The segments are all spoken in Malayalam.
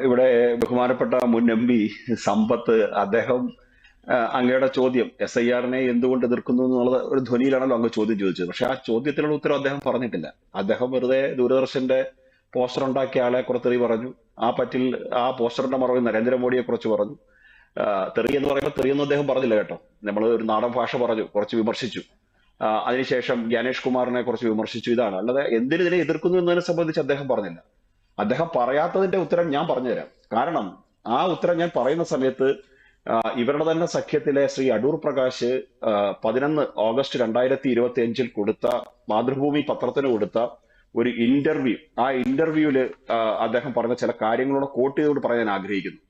ഇവിടെ ബഹുമാനപ്പെട്ട മുൻ എം പി സമ്പത്ത് അദ്ദേഹം അങ്ങയുടെ ചോദ്യം എസ് ഐ ആറിനെ എന്തുകൊണ്ട് എതിർക്കുന്നു എന്നുള്ളത് ഒരു ധ്വനിയിലാണല്ലോ അങ്ങ് ചോദ്യം ചോദിച്ചത്. പക്ഷെ ആ ചോദ്യത്തിനുള്ള ഉത്തരം അദ്ദേഹം പറഞ്ഞിട്ടില്ല. അദ്ദേഹം വെറുതെ ദൂരദർശന്റെ പോസ്റ്റർ ഉണ്ടാക്കിയ ആളെ കുറച്ച് തെറി പറഞ്ഞു. ആ പറ്റിൽ ആ പോസ്റ്ററിന്റെ മറവിൽ നരേന്ദ്രമോദിയെ കുറിച്ച് പറഞ്ഞു. തെറി എന്ന് പറയുമ്പോൾ തെറി എന്ന് അദ്ദേഹം പറഞ്ഞില്ല കേട്ടോ. നമ്മൾ ഒരു നാടൻ ഭാഷ പറഞ്ഞു കുറച്ച് വിമർശിച്ചു. അതിനുശേഷം ജ്ഞാനേഷ് കുമാറിനെ കുറിച്ച് വിമർശിച്ചു. ഇതാണ്. അല്ലാതെ എന്തിനെതിരെ എതിർക്കുന്നു എന്നതിനെ സംബന്ധിച്ച് അദ്ദേഹം പറഞ്ഞില്ല. അദ്ദേഹം പറയാത്തതിന്റെ ഉത്തരം ഞാൻ പറഞ്ഞുതരാം. കാരണം ആ ഉത്തരം ഞാൻ പറയുന്ന സമയത്ത് ഇവരുടെ തന്നെ സഖ്യത്തിലെ ശ്രീ അടൂർ പ്രകാശ് പതിനൊന്ന് ഓഗസ്റ്റ് രണ്ടായിരത്തി ഇരുപത്തി അഞ്ചിൽ കൊടുത്ത മാതൃഭൂമി പത്രത്തിന് കൊടുത്ത ഒരു ഇന്റർവ്യൂ ആ ഇന്റർവ്യൂവിൽ അദ്ദേഹം പറഞ്ഞ ചില കാര്യങ്ങളോട് കോട്ട് ചെയ്തുകൊണ്ട് പറയാൻ ആഗ്രഹിക്കുന്നു.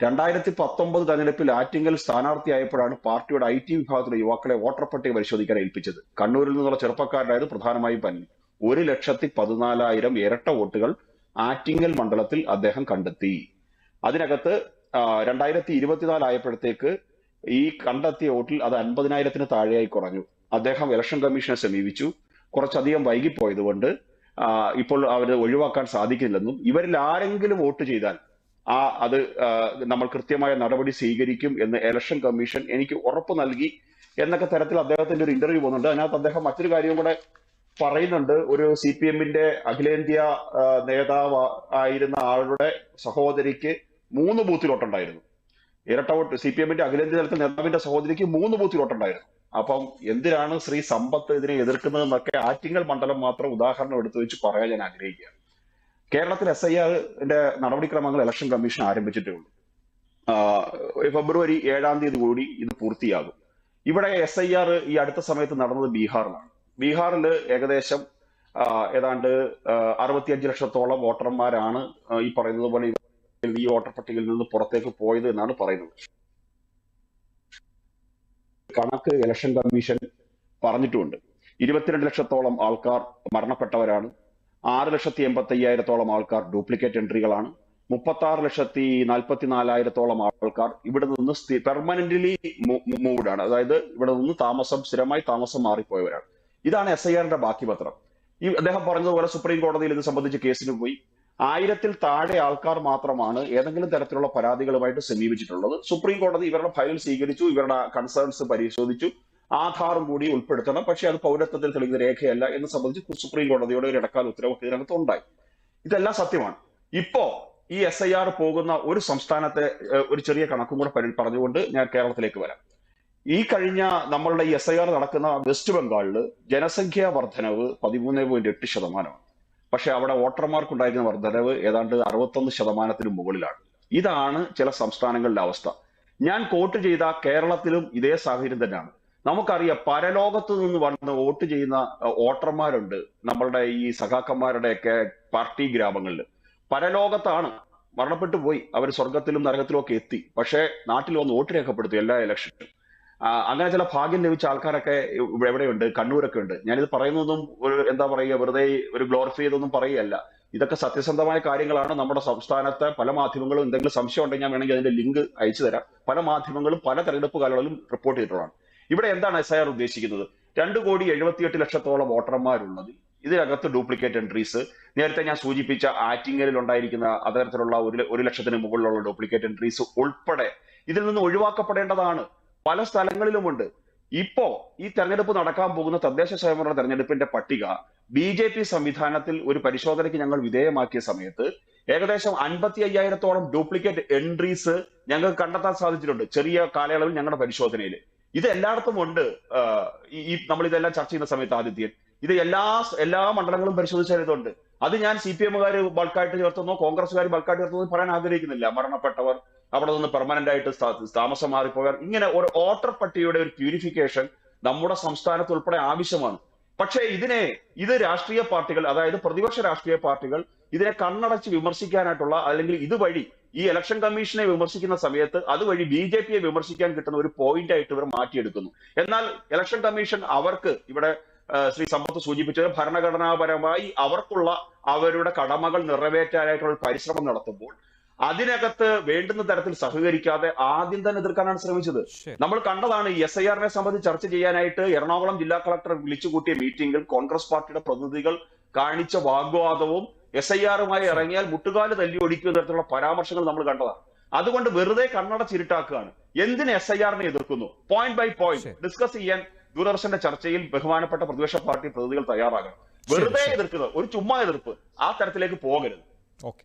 രണ്ടായിരത്തി പത്തൊമ്പത് തെരഞ്ഞെടുപ്പിൽ ആറ്റിങ്ങൽ സ്ഥാനാർത്ഥിയായപ്പോഴാണ് പാർട്ടിയുടെ ഐ ടി വിഭാഗത്തിലെ യുവാക്കളെ വോട്ടർ പട്ടിക പരിശോധിക്കാൻ ഏൽപ്പിച്ചത്. കണ്ണൂരിൽ നിന്നുള്ള ചെറുപ്പക്കാരുടേത് പ്രധാനമായും പന്നി. ഒരു ലക്ഷത്തി പതിനാലായിരം ഇരട്ട വോട്ടുകൾ ആറ്റിങ്ങൽ മണ്ഡലത്തിൽ അദ്ദേഹം കണ്ടെത്തി. അതിനകത്ത് രണ്ടായിരത്തി ഇരുപത്തിനാല് ആയപ്പോഴത്തേക്ക് ഈ കണ്ടെത്തിയ വോട്ടിൽ അത് അൻപതിനായിരത്തിന് താഴെയായി കുറഞ്ഞു. അദ്ദേഹം ഇലക്ഷൻ കമ്മീഷനെ സമീപിച്ചു. കുറച്ചധികം വൈകിപ്പോയത് കൊണ്ട് ഇപ്പോൾ അവർ ഒഴിവാക്കാൻ സാധിക്കില്ലെന്നും ഇവരിൽ ആരെങ്കിലും വോട്ട് ചെയ്താൽ ആ അത് നമ്മൾ കൃത്യമായ നടപടി സ്വീകരിക്കും എന്ന് ഇലക്ഷൻ കമ്മീഷൻ എനിക്ക് ഉറപ്പ് നൽകി എന്നൊക്കെ തരത്തിൽ അദ്ദേഹത്തിന്റെ ഒരു ഇന്റർവ്യൂ പോകുന്നുണ്ട് അതിനകത്ത് അദ്ദേഹം മറ്റൊരു കാര്യം കൂടെ പറയുന്നുണ്ട് ഒരു സി പി എമ്മിന്റെ അഖിലേന്ത്യാ നേതാവ് ആയിരുന്ന ആളുടെ സഹോദരിക്ക് മൂന്ന് ബൂത്തിൽ വോട്ടുണ്ടായിരുന്നു ഇരട്ട വോട്ട് സി പി എമ്മിന്റെ അഖിലേന്ത്യാ തലത്തിൽ നേതാവിന്റെ സഹോദരിക്ക് മൂന്ന് ബൂത്തിൽ വോട്ടുണ്ടായിരുന്നു അപ്പം എന്തിനാണ് ശ്രീ സമ്പത്ത് ഇതിനെ എതിർക്കുന്നത് എന്നൊക്കെ ആറ്റിങ്ങൽ മണ്ഡലം മാത്രം ഉദാഹരണം എടുത്തു വെച്ച് പറയാൻ ഞാൻ ആഗ്രഹിക്കുകയാണ്. കേരളത്തിൽ എസ് ഐ ആറിന്റെ നടപടിക്രമങ്ങൾ ഇലക്ഷൻ കമ്മീഷൻ ആരംഭിച്ചിട്ടേ ഉള്ളൂ. ഫെബ്രുവരി ഏഴാം തീയതി കൂടി ഇത് പൂർത്തിയാകും. ഇവിടെ എസ് ഐ ആർ ഈ അടുത്ത സമയത്ത് നടന്നത് ബീഹാറിലാണ്. ബീഹാറിൽ ഏകദേശം ഏതാണ്ട് അറുപത്തിയഞ്ച് ലക്ഷത്തോളം വോട്ടർമാരാണ് ഈ പറയുന്നത് പോലെ ഈ വോട്ടർ പട്ടികയിൽ നിന്ന് പുറത്തേക്ക് പോയത് എന്നാണ് പറയുന്നത്. കണക്ക് ഇലക്ഷൻ കമ്മീഷൻ പറഞ്ഞിട്ടുമുണ്ട് ഇരുപത്തിരണ്ട് ലക്ഷത്തോളം ആൾക്കാർ മരണപ്പെട്ടവരാണ്. ആറ് ലക്ഷത്തി എൺപത്തി അയ്യായിരത്തോളം ആൾക്കാർ ഡ്യൂപ്ലിക്കേറ്റ് എൻട്രികളാണ്. മുപ്പത്തി ആറ് ലക്ഷത്തി നാൽപ്പത്തി നാലായിരത്തോളം ആൾക്കാർ ഇവിടെ നിന്ന് പെർമനന്റലി മൂവ്ഡ് ആണ്. അതായത് ഇവിടെ നിന്ന് താമസം സ്ഥിരമായി താമസം മാറിപ്പോയവരാണ്. ഇതാണ് എസ് ഐ ആറിന്റെ ബാക്കി പത്രം ഈ അദ്ദേഹം പറഞ്ഞതുപോലെ സുപ്രീം കോടതിയിൽ ഇത് സംബന്ധിച്ച് കേസിന് പോയി. ആയിരത്തിൽ താഴെ ആൾക്കാർ മാത്രമാണ് ഏതെങ്കിലും തരത്തിലുള്ള പരാതികളുമായിട്ട് സമീപിച്ചിട്ടുള്ളത്. സുപ്രീം കോടതി ഇവരുടെ ഫയൽ സ്വീകരിച്ചു ഇവരുടെ കൺസേൺസ് പരിശോധിച്ചു ആധാറും കൂടി ഉൾപ്പെടുത്തണം. പക്ഷേ അത് പൗരത്വത്തിൽ തെളിയുന്ന രേഖയല്ല എന്ന് സംബന്ധിച്ച് സുപ്രീം കോടതിയുടെ ഒരു ഇടക്കാല ഉത്തരവൊക്കെ ഇതിനകത്ത് ഉണ്ടായി. ഇതെല്ലാം സത്യമാണ്. ഇപ്പോ ഈ എസ് ഐ ആർ പോകുന്ന ഒരു സംസ്ഥാനത്തെ ഒരു ചെറിയ കണക്കും കൂടെ പറഞ്ഞുകൊണ്ട് ഞാൻ കേരളത്തിലേക്ക് വരാം. ഈ കഴിഞ്ഞ നമ്മളുടെ എസ് ഐ ആർ നടക്കുന്ന വെസ്റ്റ് ബംഗാളിൽ ജനസംഖ്യാ വർധനവ് പതിമൂന്ന് പോയിന്റ് എട്ട് ശതമാനമാണ്. പക്ഷെ അവിടെ വോട്ടർമാർക്ക് ഉണ്ടായിരുന്ന വർധനവ് ഏതാണ്ട് അറുപത്തൊന്ന് ശതമാനത്തിന് മുകളിലാണ്. ഇതാണ് ചില സംസ്ഥാനങ്ങളിലെ അവസ്ഥ. ഞാൻ കോട്ട് ചെയ്ത കേരളത്തിലും ഇതേ സാഹചര്യം തന്നെയാണ്. നമുക്കറിയാം പരലോകത്ത് നിന്ന് വന്ന് വോട്ട് ചെയ്യുന്ന വോട്ടർമാരുണ്ട് നമ്മളുടെ ഈ സഖാക്കന്മാരുടെയൊക്കെ പാർട്ടി ഗ്രാമങ്ങളിൽ പരലോകത്താണ്. മരണപ്പെട്ടു പോയി. അവർ സ്വർഗത്തിലും നരകത്തിലും ഒക്കെ എത്തി. പക്ഷേ നാട്ടിൽ വന്ന് വോട്ട് രേഖപ്പെടുത്തി എല്ലാ ഇലക്ഷനും. അങ്ങനെ ചില ഭാഗ്യം ലഭിച്ച ആൾക്കാരൊക്കെ എവിടെയുണ്ട്? കണ്ണൂരൊക്കെ ഉണ്ട് ഞാനിത് പറയുന്നതും ഒരു എന്താ പറയുക വെറുതെ ഒരു ഗ്ലോറിഫൈ ചെയ്തൊന്നും പറയുകയല്ല. ഇതൊക്കെ സത്യസന്ധമായ കാര്യങ്ങളാണ് നമ്മുടെ സംസ്ഥാനത്തെ പല മാധ്യമങ്ങളും എന്തെങ്കിലും സംശയം ഉണ്ടെങ്കിൽ ഞാൻ വേണമെങ്കിൽ അതിന്റെ ലിങ്ക് അയച്ചു തരാം. പല മാധ്യമങ്ങളും പല തെരഞ്ഞെടുപ്പ് കാലങ്ങളിലും റിപ്പോർട്ട് ചെയ്തിട്ടുള്ളതാണ്. ഇവിടെ എന്താണ് എസ് ഐ ആർ ഉദ്ദേശിക്കുന്നത്? രണ്ട് കോടി എഴുപത്തിയെട്ട് ലക്ഷത്തോളം വോട്ടർമാരുള്ളത്. ഇതിനകത്ത് ഡ്യൂപ്ലിക്കേറ്റ് എൻട്രീസ് നേരത്തെ ഞാൻ സൂചിപ്പിച്ച ആറ്റിങ്ങലിൽ ഉണ്ടായിരിക്കുന്ന അത്തരത്തിലുള്ള ഒരു ഒരു ലക്ഷത്തിന് മുകളിലുള്ള ഡ്യൂപ്ലിക്കേറ്റ് എൻട്രീസ് ഉൾപ്പെടെ ഇതിൽ നിന്ന് ഒഴിവാക്കപ്പെടേണ്ടതാണ്. പല സ്ഥലങ്ങളിലുമുണ്ട്. ഇപ്പോ ഈ തെരഞ്ഞെടുപ്പ് നടക്കാൻ പോകുന്ന തദ്ദേശ സ്വയംഭരണ തെരഞ്ഞെടുപ്പിന്റെ പട്ടിക ബി ജെ പി സംവിധാനത്തിൽ ഒരു പരിശോധനയ്ക്ക് ഞങ്ങൾ വിധേയമാക്കിയ സമയത്ത് ഏകദേശം അൻപത്തി അയ്യായിരത്തോളം ഡ്യൂപ്ലിക്കേറ്റ് എൻട്രീസ് ഞങ്ങൾക്ക് കണ്ടെത്താൻ സാധിച്ചിട്ടുണ്ട്. ചെറിയ കാലയളവിൽ ഞങ്ങളുടെ പരിശോധനയിൽ ഇത് എല്ലായിടത്തും ഉണ്ട്. ഈ നമ്മൾ ഇതെല്ലാം ചർച്ച ചെയ്യുന്ന സമയത്ത് ആദിത്യൻ ഇത് എല്ലാ എല്ലാ മണ്ഡലങ്ങളും പരിശോധിച്ചാൽ ഇതുണ്ട്. അത് ഞാൻ സി പി എമ്മുകാർ ബൾക്കായിട്ട് ചേർത്തുന്നോ കോൺഗ്രസ്സുകാർ ബൾക്കായിട്ട് ചേർത്തുന്നോ പറയാൻ ആഗ്രഹിക്കുന്നില്ല. മരണപ്പെട്ടവർ അവിടെ നിന്ന് പെർമനന്റ് ആയിട്ട് താമസം മാറിപ്പോകാൻ ഇങ്ങനെ ഒരു ഓട്ടർ പട്ടികയുടെ ഒരു പ്യൂരിഫിക്കേഷൻ നമ്മുടെ സംസ്ഥാനത്ത് ഉൾപ്പെടെ ആവശ്യമാണ്. പക്ഷേ ഇതിനെ ഇത് രാഷ്ട്രീയ പാർട്ടികൾ അതായത് പ്രതിപക്ഷ രാഷ്ട്രീയ പാർട്ടികൾ ഇതിനെ കണ്ണടച്ച് വിമർശിക്കാനായിട്ടുള്ള അല്ലെങ്കിൽ ഇതുവഴി ഈ ഇലക്ഷൻ കമ്മീഷനെ വിമർശിക്കുന്ന സമയത്ത് അതുവഴി ബി ജെ പിയെ വിമർശിക്കാൻ കിട്ടുന്ന ഒരു പോയിന്റ് ആയിട്ട് ഇവർ മാറ്റിയെടുക്കുന്നു. എന്നാൽ ഇലക്ഷൻ കമ്മീഷൻ അവർക്ക് ഇവിടെ ശ്രീ സമ്പത്ത് സൂചിപ്പിച്ചത് ഭരണഘടനാപരമായി അവർക്കുള്ള അവരുടെ കടമകൾ നിറവേറ്റാനായിട്ടുള്ള പരിശ്രമം നടത്തുമ്പോൾ അതിനകത്ത് വേണ്ടുന്ന തരത്തിൽ സഹകരിക്കാതെ ആദ്യം തന്നെ എതിർക്കാനാണ് ശ്രമിച്ചത്. നമ്മൾ കണ്ടതാണ് ഈ എസ് ഐ ആറിനെ സംബന്ധിച്ച് ചർച്ച ചെയ്യാനായിട്ട് എറണാകുളം ജില്ലാ കളക്ടർ വിളിച്ചു കൂട്ടിയ മീറ്റിംഗിൽ കോൺഗ്രസ് പാർട്ടിയുടെ പ്രതിനിധികൾ കാണിച്ച വാഗ്വാദവും എസ് ഐ ആറുമായി ഇറങ്ങിയാൽ മുട്ടുകാൽ തല്ലി ഒടിക്കുന്ന തരത്തിലുള്ള പരാമർശങ്ങൾ നമ്മൾ കണ്ടതാണ്. അതുകൊണ്ട് വെറുതെ കണ്ണടച്ചിരുട്ടാക്കുകയാണ് എന്തിന് എസ് ഐ ആറിനെ എതിർക്കുന്നു? പോയിന്റ് ബൈ പോയിന്റ് ഡിസ്കസ് ചെയ്യാൻ ദൂരദർശന്റെ ചർച്ചയിൽ ബഹുമാനപ്പെട്ട പ്രതിപക്ഷ പാർട്ടി പ്രതിനിധികൾ തയ്യാറാകണം. വെറുതെ. എതിർക്കുന്നത് ഒരു ചുമ്മാ എതിർപ്പ് ആ തരത്തിലേക്ക് പോകരുത്. ഓക്കെ.